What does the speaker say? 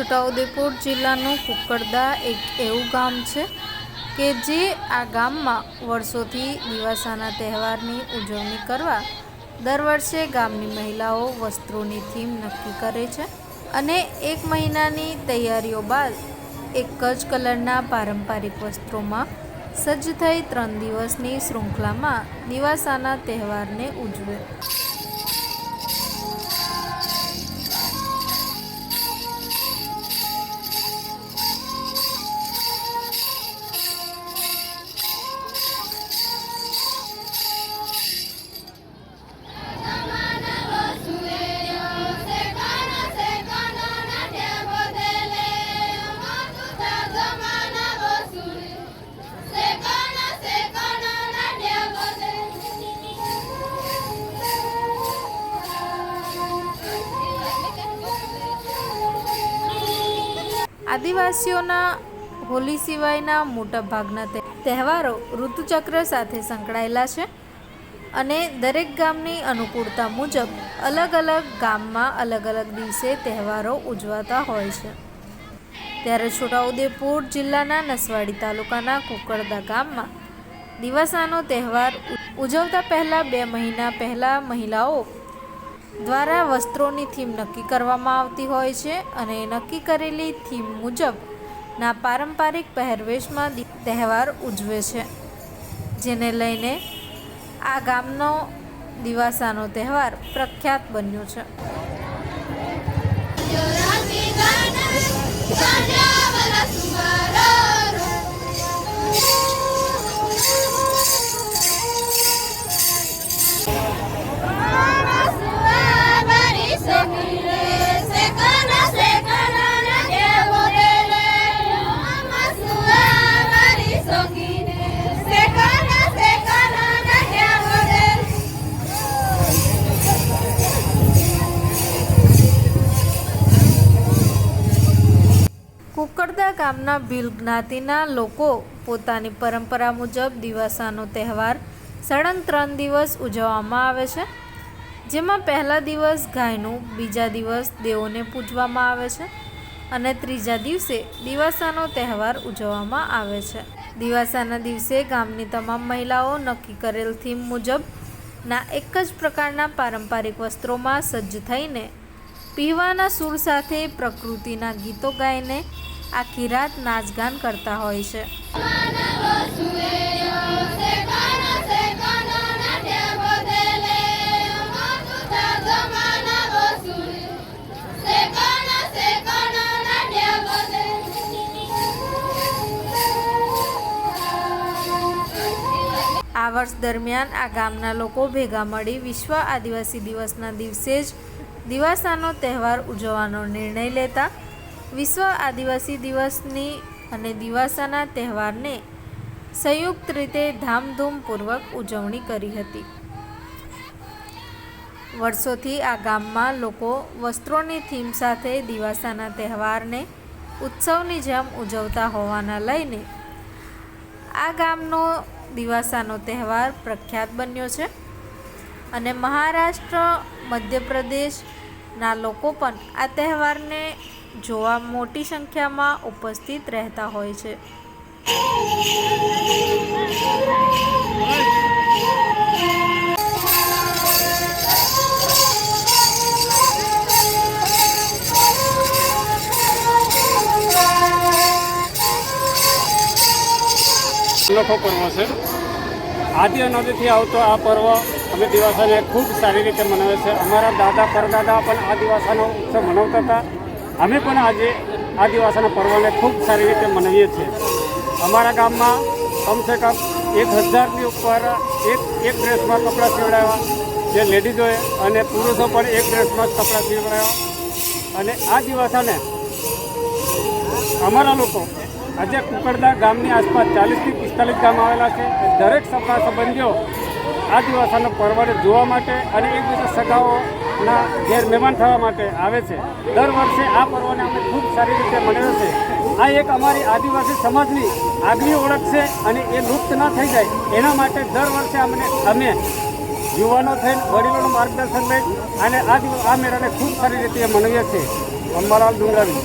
છોટાઉદેપુર જિલ્લાનું કુકરદા એક એવું ગામ છે કે જે આ ગામમાં વર્ષોથી દિવાસાના તહેવારની ઉજવણી કરવા દર વર્ષે ગામની મહિલાઓ વસ્ત્રોની થીમ નક્કી કરે છે અને એક મહિનાની તૈયારીઓ બાદ એક જ કલરના પારંપરિક વસ્ત્રોમાં સજ્જ થઈ ત્રણ દિવસની શૃંખલામાં દિવાસાના તહેવારને ઉજવે. આદિવાસીઓના હોલી સિવાયના મોટાભાગના તહે- તહેવારો ઋતુચક્ર સાથે સંકળાયેલા છે અને દરેક ગામની અનુકૂળતા મુજબ અલગ અલગ ગામમાં અલગ અલગ દિવસે તહેવારો ઉજવાતા હોય છે. ત્યારે છોટાઉદેપુર જિલ્લાના નસવાડી તાલુકાના કુકરદા ગામમાં દિવાસાનો તહેવાર ઉજવતા પહેલાં બે મહિના પહેલાં મહિલાઓ દ્વારા વસ્ત્રોની થીમ નક્કી કરવામાં આવતી હોય છે અને નક્કી કરેલી થીમ મુજબ ના પારંપરિક પહેરવેશમાં તહેવાર ઉજવે છે. જેને લઈને આ ગામનો દિવાસાનો તહેવાર પ્રખ્યાત બન્યો છે. કુકરદા ગામના ભીલ જ્ઞાતિના લોકો પોતાની પરંપરા મુજબ દિવાસાનો તહેવાર સળંગ ત્રણ દિવસ ઉજવવામાં આવે છે. જેમાં પહેલા દિવસ ગાયનું, બીજા દિવસ દેવોને પૂજવામાં આવે છે અને ત્રીજા દિવસે દિવાસાનો તહેવાર ઉજવવામાં આવે છે. દિવાસાના દિવસે ગામની તમામ મહિલાઓ નક્કી કરેલ થીમ મુજબ ના એક જ પ્રકારના પારંપરિક વસ્ત્રોમાં સજ્જ થઈને પીવાના સૂર સાથે પ્રકૃતિના ગીતો ગાઈને આખી રાત નાચગાન કરતા હોય છે. આ વર્ષ દરમિયાન આ ગામના લોકો ભેગા મળી વિશ્વ આદિવાસી દિવસના દિવસે જ દિવાસાનો તહેવાર ઉજવવાનો નિર્ણય લેતા વિશ્વ આદિવાસી દિવસની અને દિવાસાના તહેવારને સંયુક્ત રીતે ધામધૂમપૂર્વક ઉજવણી કરી હતી. વર્ષોથી આ ગામમાં લોકો વસ્ત્રોની થીમ સાથે દિવાસાના તહેવારને ઉત્સવની જેમ ઉજવતા હોવાના લઈને આ ગામનો દિવાસાનો તહેવાર પ્રખ્યાત બન્યો છે. અને મહારાષ્ટ્ર, મધ્યપ્રદેશના લોકો પણ આ તહેવારને જોવા મોટી સંખ્યામાં ઉપસ્થિત રહેતા હોય છે. અનોખો પર્વ છે. આદિ અનાદિથી આવતો આ પર્વ અમે દિવાસાને ખૂબ સારી રીતે મનાવે છે. અમારા દાદા, પરદાદા પણ આ દિવાસાનો ઉત્સવ મનાવતા હતા. અમે પણ આજે આ દિવાસાના પર્વને ખૂબ સારી રીતે મનાવીએ છીએ. અમારા ગામમાં કમસે કમ એક હજારની ઉપર એક એક ડ્રેસમાં કપડાં સીવડાવ્યા. જે લેડીઝોએ અને પુરુષો પણ એક ડ્રેસમાં જ કપડાં સીવડાવ્યા. અને આ દિવાસાને અમારા લોકો આજે કુકરદા ગામની આસપાસ ચાલીસથી પિસ્તાલીસ ગામ આવેલા છે. દરેક સગા સંબંધીઓ આ દિવાસાનો પરવાડે જોવા માટે અને એકબીજા સગાઓના ઘેર મહેમાન થવા માટે આવે છે. દર વર્ષે આ પર્વને અમે ખૂબ સારી રીતે મનાવે છે આ એક અમારી આદિવાસી સમાજની આગવી ઓળખ છે અને એ લુપ્ત ના થઈ જાય એના માટે દર વર્ષે અમને અમે યુવાનો થઈને વડીલોનું માર્ગદર્શન લઈ અને આ આ મેળાને ખૂબ સારી રીતે મનાવીએ છીએ. અંબાલાલ ડુંગરાવી